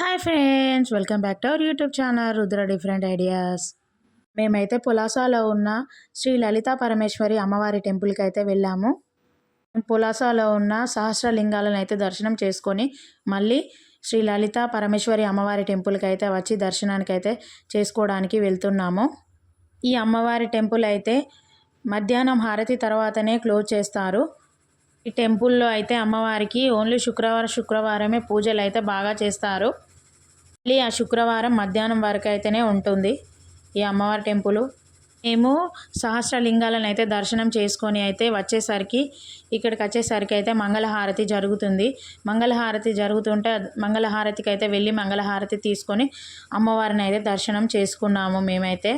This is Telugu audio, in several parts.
Hi friends welcome back to our YouTube channel Rudra different ideas. మేమైతే పులాసాలో ఉన్న శ్రీ లలితా పరమేశ్వరి అమ్మవారి టెంపుల్కి అయితే వెళ్ళాము. పులాసాలో ఉన్న సహస్రలింగాలను అయితే దర్శనం చేసుకొని మళ్ళీ శ్రీ లలితా పరమేశ్వరి అమ్మవారి టెంపుల్కి అయితే వచ్చి దర్శనానికి అయితే చేసుకోవడానికి వెళ్తున్నాము. ఈ అమ్మవారి టెంపుల్ అయితే మధ్యాహ్నం హారతి తర్వాతనే క్లోజ్ చేస్తారు. ఈ టెంపుల్లో అయితే అమ్మవారికి ఓన్లీ శుక్రవారం శుక్రవారమే పూజలు అయితే బాగా చేస్తారు. మళ్ళీ ఆ శుక్రవారం మధ్యాహ్నం వరకు అయితేనే ఉంటుంది ఈ అమ్మవారి టెంపుల్. మేము సహస్రలింగాలను అయితే దర్శనం చేసుకొని అయితే వచ్చేసరికి ఇక్కడికి వచ్చేసరికి అయితే మంగళహారతి జరుగుతుంది. మంగళహారతి జరుగుతుంటే మంగళహారతికి అయితే వెళ్ళి మంగళహారతి తీసుకొని అమ్మవారిని అయితే దర్శనం చేసుకున్నాము మేమైతే.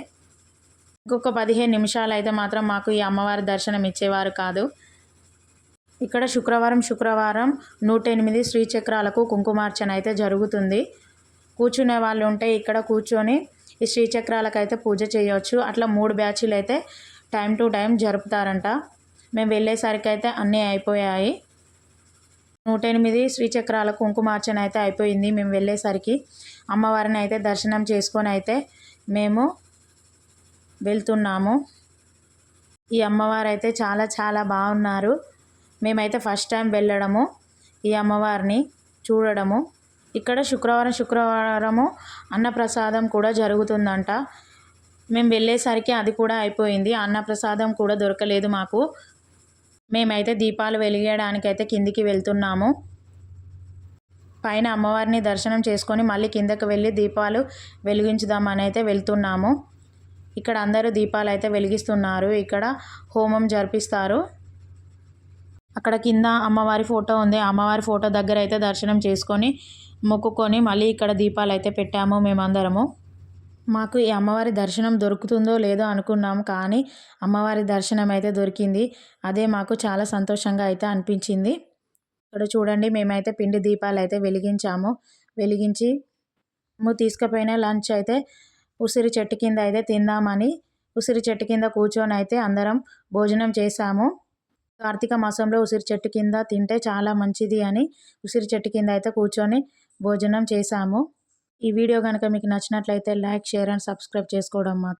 ఇంకొక పదిహేను నిమిషాలు అయితే మాత్రం మాకు ఈ అమ్మవారి దర్శనం ఇచ్చేవారు కాదు. ఇక్కడ శుక్రవారం శుక్రవారం నూట ఎనిమిది శ్రీచక్రాలకు కుంకుమార్చన అయితే జరుగుతుంది. కూర్చునే వాళ్ళు ఉంటే ఇక్కడ కూర్చొని ఈ శ్రీచక్రాలకు అయితే పూజ చేయవచ్చు అట్లా మూడు బ్యాచ్లు అయితే టైం టు టైం జరుపుతారంట. మేము వెళ్ళేసరికి అయితే అన్నీ అయిపోయాయి. నూట ఎనిమిది శ్రీచక్రాల కుంకుమార్చన అయితే అయిపోయింది మేము వెళ్ళేసరికి. అమ్మవారిని అయితే దర్శనం చేసుకొని అయితే మేము వెళ్తున్నాము. ఈ అమ్మవారు అయితే చాలా చాలా బాగున్నారు. మేమైతే ఫస్ట్ టైం వెళ్ళడము. ఈ అమ్మవారిని చూడడము. ఇక్కడ శుక్రవారం శుక్రవారము అన్నప్రసాదం కూడా జరుగుతుందంట. మేము వెళ్ళేసరికి అది కూడా అయిపోయింది. అన్నప్రసాదం కూడా దొరకలేదు మాకు. మేమైతే దీపాలు వెలిగేయడానికైతే కిందికి వెళ్తున్నాము. పైన అమ్మవారిని దర్శనం చేసుకొని మళ్ళీ కిందకి వెళ్ళి దీపాలు వెలిగించుదామని అయితే వెళ్తున్నాము. ఇక్కడ అందరూ దీపాలు అయితే వెలిగిస్తున్నారు. ఇక్కడ హోమం జరిపిస్తారు. అక్కడ కింద అమ్మవారి ఫోటో ఉంది. అమ్మవారి ఫోటో దగ్గర అయితే దర్శనం చేసుకొని మొక్కుకొని మళ్ళీ ఇక్కడ దీపాలు అయితే పెట్టాము మేమందరము. మాకు ఈ అమ్మవారి దర్శనం దొరుకుతుందో లేదో అనుకున్నాము కానీ అమ్మవారి దర్శనం అయితే దొరికింది. అదే మాకు చాలా సంతోషంగా అయితే అనిపించింది. ఇక్కడ చూడండి మేమైతే పిండి దీపాలు అయితే వెలిగించాము. వెలిగించి తీసుకుపోయిన లంచ్ అయితే ఉసిరి చెట్టు కింద అయితే తిందామని ఉసిరి చెట్టు కింద కూర్చొని అయితే అందరం భోజనం చేశాము కార్తీక మాసంలో ఉసిరి చెట్టు కింద తింటే చాలా మంచిది అని ఉసిరి చెట్టు కింద అయితే కూర్చొని భోజనం చేశాము. ఈ వీడియో కనుక మీకు నచ్చినట్లయితే లైక్ షేర్ అండ్ సబ్స్క్రైబ్ చేసుకోవడం మాత్రం